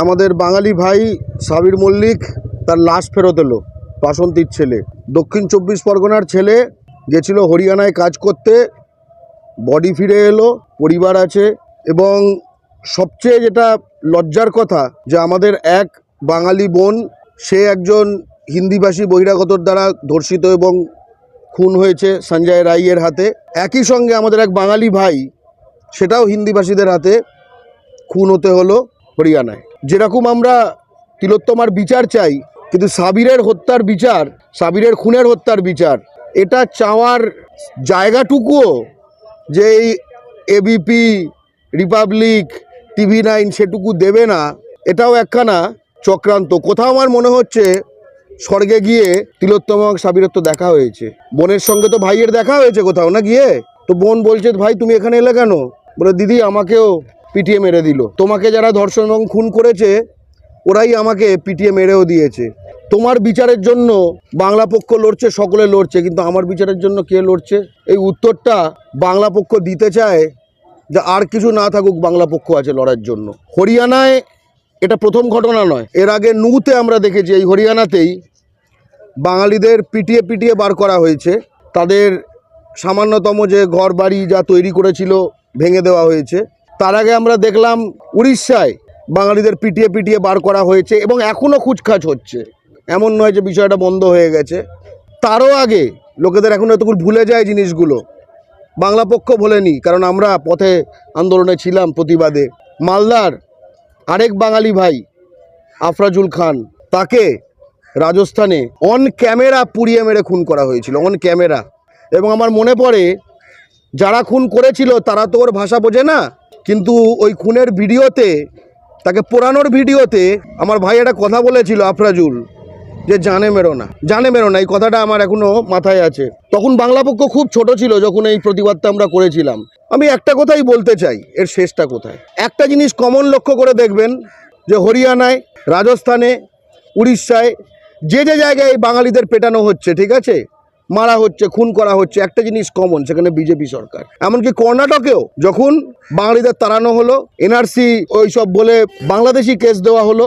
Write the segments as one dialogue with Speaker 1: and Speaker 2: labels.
Speaker 1: আমাদের বাঙালি ভাই সাবির মল্লিক তার লাশ ফেরত এলো, বাসন্তীর ছেলে। দক্ষিণ চব্বিশ পরগনার ছেলে গেছিল হরিয়ানায় কাজ করতে বডি ফিরে এলো, পরিবার আছে এবং সবচেয়ে যেটা লজ্জার কথা যে আমাদের এক বাঙালি বোন, সে একজন হিন্দিভাষী বহিরাগতর দ্বারা ধর্ষিত এবং খুন হয়েছে সঞ্জয় রাইয়ের হাতে। একই সঙ্গে আমাদের এক বাঙালি ভাই, সেটাও হিন্দিভাষীদের হাতে খুন হতে হলো হরিয়ানায়। যেরকম আমরা তিলোত্তমার বিচার চাই, কিন্তু সাবিরের হত্যার বিচার, সাবিরের খুনের হত্যার বিচার, এটা চাওয়ার জায়গাটুকুও যে এই এবিপি রিপাবলিক টিভি নাইন সেটুকু দেবে না, এটাও একখানা চক্রান্ত। কোথাও আমার মনে হচ্ছে স্বর্গে গিয়ে তিলোত্তম সাবিরের তো দেখা হয়েছে। বোনের সঙ্গে তো ভাইয়ের দেখা হয়েছে কোথাও না গিয়ে? তো বোন বলছে, ভাই, তুমি এখানে এলে কেন? বলে, দিদি, আমাকেও পিটিয়ে মেরে দিল। তোমাকে যারা ধর্ষণ এবং খুন করেছে, ওরাই আমাকে পিটিয়ে মেরেও দিয়েছে। তোমার বিচারের জন্য বাংলা পক্ষ লড়ছে, সকলে লড়ছে, কিন্তু আমার বিচারের জন্য কে লড়ছে? এই উত্তরটা বাংলা পক্ষ দিতে চায় যে আর কিছু না থাকুক বাংলা পক্ষ আছে লড়ার জন্য। হরিয়ানায় এটা প্রথম ঘটনা নয়। এর আগে নুতে আমরা দেখেছি, এই হরিয়ানাতেই বাঙালিদের পিটিয়ে পিটিয়ে বার করা হয়েছে। তাদের সামান্যতম যে ঘর বাড়ি যা তৈরি করেছিল, ভেঙে দেওয়া হয়েছে। তার আগে আমরা দেখলাম উড়িষ্যায় বাঙালিদের পিটিয়ে পিটিয়ে বার করা হয়েছে এবং এখনও খুচখাচ হচ্ছে। এমন নয় যে বিষয়টা বন্ধ হয়ে গেছে। তারও আগে লোকেদের এখন এতগুলো ভুলে যায় জিনিসগুলো। বাংলা পক্ষ ভোলেনি, কারণ আমরা পথে আন্দোলনে ছিলাম প্রতিবাদে। মালদার আরেক বাঙালি ভাই, আফরাজুল খান, তাকে রাজস্থানে অন ক্যামেরা পুড়িয়ে মেরে খুন করা হয়েছিল অন ক্যামেরা এবং আমার মনে পড়ে, যারা খুন করেছিল তারা তো ওর ভাষা বোঝে না। কিন্তু ওই খুনের ভিডিওতে, তাকে পোড়ানোর ভিডিওতে আমার ভাই একটা কথা বলেছিল আফরাজুল, যে জানে মেরো না, জানে মেরো না, এই কথাটা আমার এখনও মাথায় আছে। তখন বাংলা পক্ষ খুব ছোট ছিল যখন এই প্রতিবাদটা আমরা করেছিলাম। আমি একটা কথাই বলতে চাই, এর শেষটা কোথায়? একটা জিনিস কমন লক্ষ্য করে দেখবেন, যে হরিয়ানায়, রাজস্থানে, উড়িষ্যায়, যে যে জায়গায় বাঙালিদের পেটানো হচ্ছে, ঠিক আছে? মারা হচ্ছে, খুন করা হচ্ছে, একটা জিনিস কমন সেখানে বিজেপি সরকার। এমনকি কর্ণাটকেও যখন বাঙালিদের তাড়ানো হলো এনআরসি ওই সব বলে বাংলাদেশি কেস দেওয়া হলো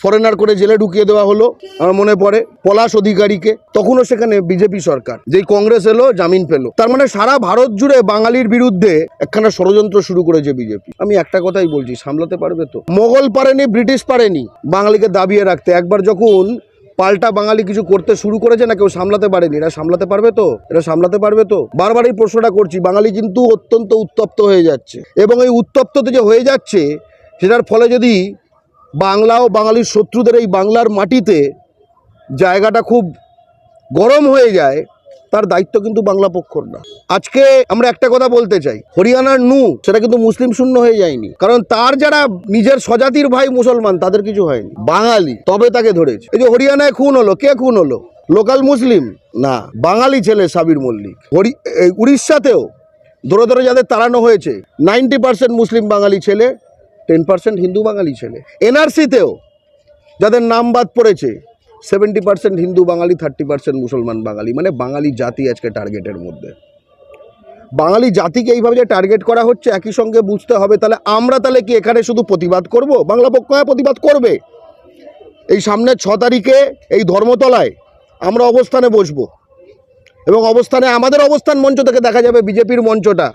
Speaker 1: ফরেনার করে জেলে ঢুকিয়ে দেওয়া হলো, আমার মনে পড়ে, পলাশ অধিকারীকে, তখনও সেখানে বিজেপি সরকার। যেই কংগ্রেস এলো, জামিন পেল। তার মানে সারা ভারত জুড়ে বাঙালির বিরুদ্ধে একখানা ষড়যন্ত্র শুরু করেছে বিজেপি। আমি একটা কথাই বলছি, সামলাতে পারবে তো? মোগল পারেনি, ব্রিটিশ পারেনি, বাঙালিকে দাবিয়ে রাখতে। একবার যখন পাল্টা বাঙালি কিছু করতে শুরু করেছে না কেউ সামলাতে পারেনি? এরা সামলাতে পারবে তো? এরা সামলাতে পারবে তো? বারবার এই প্রশ্নটা করছি, বাঙালি কিন্তু অত্যন্ত উত্তপ্ত হয়ে যাচ্ছে। এবং এই উত্তপ্ততে যে হয়ে যাচ্ছে, সেটার ফলে যদি বাংলা ও বাঙালির শত্রুদের এই বাংলার মাটিতে জায়গাটা খুব গরম হয়ে যায় তার দায়িত্ব কিন্তু বাংলা পক্ষর না। আজকে আমরা একটা কথা বলতে চাই। হরিয়ানার নু, সেটা কিন্তু মুসলিম শূন্য হয়ে যায়নি। কারণ তার যারা নিজের স্বজাতির ভাই মুসলমান, তাদের কিছু হয়নি। বাঙালি, তবে তাকে ধরেছে। এই যে হরিয়ানায় খুন হলো, কে খুন হলো? লোকাল মুসলিম? না, বাঙালি ছেলে সাবির মল্লিক। হরি উড়িষ্যাতেও ধরে ধরে যাদের তাড়ানো হয়েছে, নাইনটি পার্সেন্ট মুসলিম বাঙালি ছেলে, টেন পার্সেন্ট হিন্দু বাঙালি ছেলে। এনআরসিতেও যাদের নাম বাদ পড়েছে সেভেন্টি পার্সেন্ট হিন্দু বাঙালি, থার্টি পার্সেন্ট মুসলমান বাঙালি। মানে বাঙালি জাতি আজকে টার্গেটের মধ্যে। বাঙালি জাতিকে এইভাবে যে টার্গেট করা হচ্ছে, একই সঙ্গে বুঝতে হবে, তাহলে আমরা তাহলে কি এখানে শুধু প্রতিবাদ করব? বাংলা পক্ষ হ্যাঁ প্রতিবাদ করবে। এই সামনের ছ তারিখে এই ধর্মতলায় আমরা অবস্থানে বসবো। এবং অবস্থানে আমাদের অবস্থান মঞ্চ থেকে দেখা যাবে বিজেপির মঞ্চটা।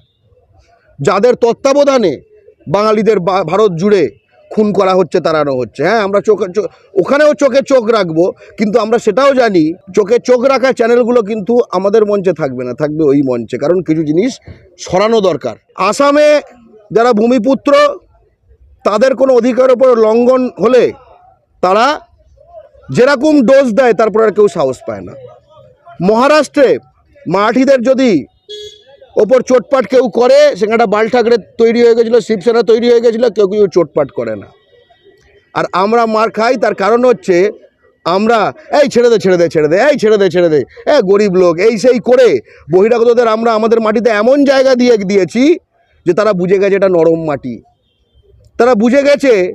Speaker 1: যাদের তত্ত্বাবধানে বাঙালিদের ভারত জুড়ে খুন করা হচ্ছে, তাড়ানো হচ্ছে। হ্যাঁ আমরা চোখে ওখানেও চোখে চোখ রাখব, কিন্তু আমরা সেটাও জানি, চোখে চোখ রাখা চ্যানেলগুলো কিন্তু আমাদের মঞ্চে থাকবে না, থাকবে ওই মঞ্চে, কারণ কিছু জিনিস সরানো দরকার। আসামে যারা ভূমিপুত্র, তাদের কোনো অধিকারের উপর লঙ্ঘন হলে তারা যেরকম ডোজ দেয়, তারপর আর কেউ সাহস পায় না। মহারাষ্ট্রে মারাঠিদের যদি ওপর চোটপাট কেউ করে, সেখানটা বাল ঠাকরে তৈরি হয়ে গেছিল, শিবসেনা তৈরি হয়ে গেছিল, কেউ কেউ চোটপাট করে না। আর আমরা মার খাই, তার কারণ হচ্ছে আমরা, এই ছেড়ে দে ছেড়ে দে ছেড়ে দে, এই ছেড়ে দে ছেড়ে দে, এ গরিব লোক, এই সেই করে। বহিরাগতদের আমরা আমাদের মাটিতে এমন জায়গা দিয়ে দিয়েছি যে তারা বুঝে গেছে এটা নরম মাটি। তারা বুঝে গেছে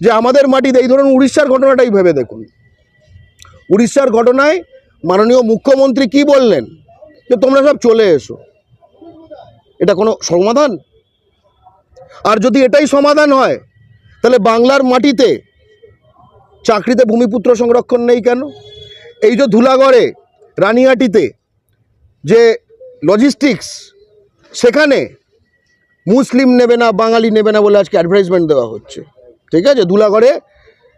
Speaker 1: যে আমাদের মাটিতে, এই ধরুন উড়িষ্যার ঘটনাটাই ভেবে দেখুন। উড়িষ্যার ঘটনায় মাননীয় মুখ্যমন্ত্রী কি বললেন? যে তোমরা সব চলে এসো। এটা কোনো সমাধান? আর যদি এটাই সমাধান হয়, তাহলে বাংলার মাটিতে চাকরিতে ভূমিপুত্র সংরক্ষণ নেই কেন? এই যে ধুলাগড়ে, রানিয়াটিতে যে লজিস্টিক্স সেখানে মুসলিম নেবে না, বাঙালি নেবে না বলে আজকে অ্যাডভার্টাইজমেন্ট দেওয়া হচ্ছে। ঠিক আছে? ধুলাগড়ে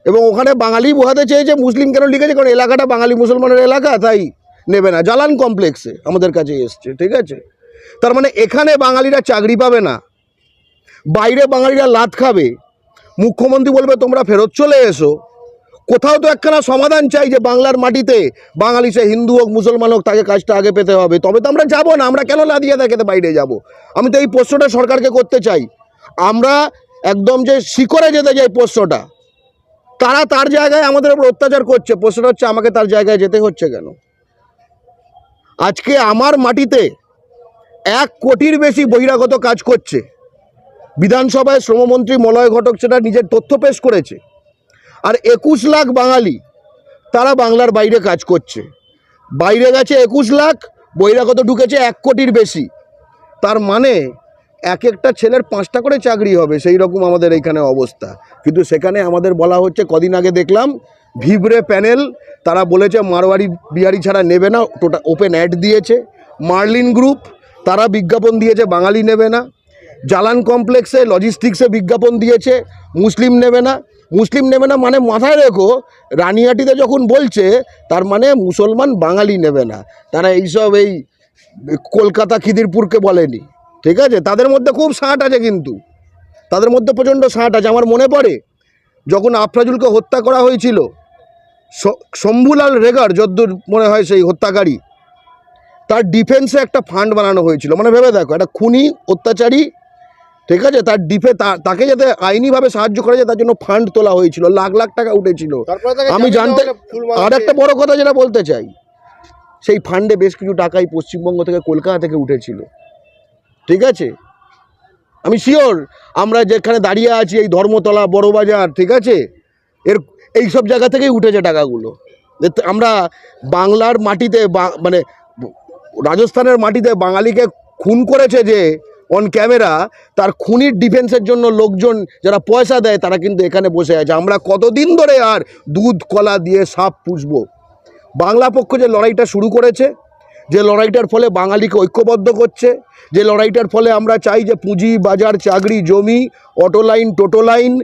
Speaker 1: এবং ওখানে বাঙালি বোঝাতে চেয়েছে, মুসলিম কেন লিখেছে? কারণ এলাকাটা বাঙালি মুসলমানের এলাকা, তাই নেবে না। জালান কমপ্লেক্সে আমাদের কাছে এসছে, ঠিক আছে? তার মানে এখানে বাঙালিরা চাকরি পাবে না। বাইরে বাঙালিরা লাত খাবে। মুখ্যমন্ত্রী বলবে, তোমরা ফেরত চলে এসো। কোথাও তো একখানা সমাধান চাই যে বাংলার মাটিতে বাঙালি সে হিন্দু হোক, মুসলমান হোক, তাকে কাজটা আগে পেতে হবে। তবে তো আমরা যাব না, আমরা কেন লাদিয়ে দেখাতে বাইরে যাব? আমি তো এই প্রশ্নটা সরকারকে করতে চাই। আমরা একদম যে শিখরে যেতে চাই প্রশ্নটা তারা তার জায়গায় আমাদের উপর অত্যাচার করছে। প্রশ্নটা হচ্ছে, আমাকে তার জায়গায় যেতে হচ্ছে কেন? আজকে আমার মাটিতে এক কোটির বেশি বহিরাগত কাজ করছে। বিধানসভায় শ্রমমন্ত্রী মলয় ঘটক সেটা নিজের তথ্য পেশ করেছে। আর একুশ লাখ বাঙালি, তারা বাংলার বাইরে কাজ করছে। বাইরে গেছে একুশ লাখ, বহিরাগত ঢুকেছে এক কোটির বেশি। তার মানে এক একটা ছেলের পাঁচটা করে চাকরি হবে, সেই রকম আমাদের এইখানে অবস্থা। কিন্তু সেখানে আমাদের বলা হচ্ছে, কদিন আগে দেখলাম, ভিবরে প্যানেল, তারা বলেছে মারোয়ারি বিহারি ছাড়া নেবে না টোটা ওপেন অ্যাড দিয়েছে। মার্লিন গ্রুপ তারা বিজ্ঞাপন দিয়েছে, বাঙালি নেবে না। জালান কমপ্লেক্সে লজিস্টিক্সে বিজ্ঞাপন দিয়েছে, মুসলিম নেবে না। মুসলিম নেবে না মানে মাথায় রেখো, রানিয়াটিতে যখন বলছে, তার মানে মুসলমান বাঙালি নেবে না। তারা এইসব এই কলকাতা খিদিরপুরকে বলেনি। ঠিক আছে? তাদের মধ্যে খুব সাঁট আছে কিন্তু। তাদের মধ্যে প্রচণ্ড সাঁট আছে। আমার মনে পড়ে, যখন আফরাজুলকে হত্যা করা হয়েছিল শম্ভুলাল রেগার, যদ্দূর মনে হয় সেই হত্যাকারী তার ডিফেন্সে একটা ফান্ড বানানো হয়েছিল। মানে ভেবে দেখো একটা খুনি অত্যাচারী ঠিক আছে? তার ডিফে তাকে যাতে আইনিভাবে সাহায্য করা যায় তার জন্য ফান্ড তোলা হয়েছিল। লাখ লাখ টাকা উঠেছিল। আমি জানতে আর একটা বড় কথা যেটা বলতে চাই সেই ফান্ডে বেশ কিছু টাকাই পশ্চিমবঙ্গ থেকে কলকাতা থেকে উঠেছিল। ঠিক আছে? আমি শিওর আমরা যেখানে দাঁড়িয়ে আছি এই ধর্মতলা বড়বাজার ঠিক আছে? এর এই সব জায়গা থেকেই উঠেছে টাকাগুলো। আমরা বাংলার মাটিতে মানে রাজস্থানের মাটিতে বাঙালিকে খুন করেছে যে অন ক্যামেরা তার খুনির ডিফেন্সের জন্য লোকজন যারা পয়সা দেয়, তারা কিন্তু এখানে বসে আছে। আমরা কতদিন ধরে আর দুধ, কলা দিয়ে সাপ পুষবো? বাংলা পক্ষ যে লড়াইটা শুরু করেছে, যে লড়াইটার ফলে বাঙালিকে ঐক্যবদ্ধ করছে, যে লড়াইটার ফলে আমরা চাই যে পুঁজি, বাজার, চাকরি, জমি, অটো লাইন, টোটো লাইন,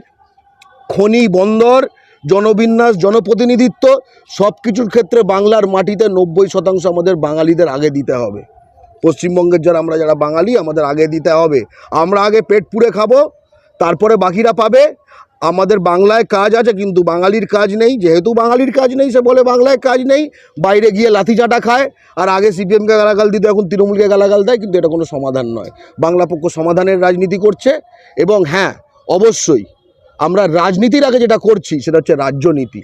Speaker 1: খনি, বন্দর জনবিন্যাস, জনপ্রতিনিধিত্ব সব কিছুর ক্ষেত্রে বাংলার মাটিতে নব্বই শতাংশ আমাদের বাঙালিদের আগে দিতে হবে। পশ্চিমবঙ্গের যারা, আমরা যারা বাঙালি, আমাদের আগে দিতে হবে। আমরা আগে পেট পুড়ে খাব, তারপরে বাকিরা পাবে। আমাদের বাংলায় কাজ আছে, কিন্তু বাঙালির কাজ নেই। যেহেতু বাঙালির কাজ নেই, সে বলে বাংলায় কাজ নেই। বাইরে গিয়ে লাথি চাটা খায়, আর আগে সিপিএমকে গালাগাল দিত, এখন তৃণমূলকে গালাগাল দেয়, কিন্তু এটা কোনো সমাধান নয়। বাংলা পক্ষ সমাধানের রাজনীতি করছে, এবং হ্যাঁ অবশ্যই আমরা রাজনীতির আগে যেটা করছি সেটা হচ্ছে রাজ্যনীতি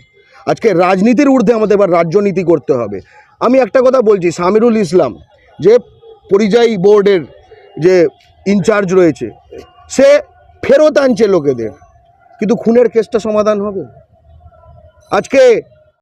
Speaker 1: আজকে রাজনীতির ঊর্ধ্বে আমাদের এবার রাজ্যনীতি করতে হবে। আমি একটা কথা বলছি, সামিরুল ইসলাম যে পরিযায়ী বোর্ডের যে ইনচার্জ রয়েছে, সে ফেরত আনছে লোকেদের। কিন্তু খুনের কেসটা সমাধান হবে? আজকে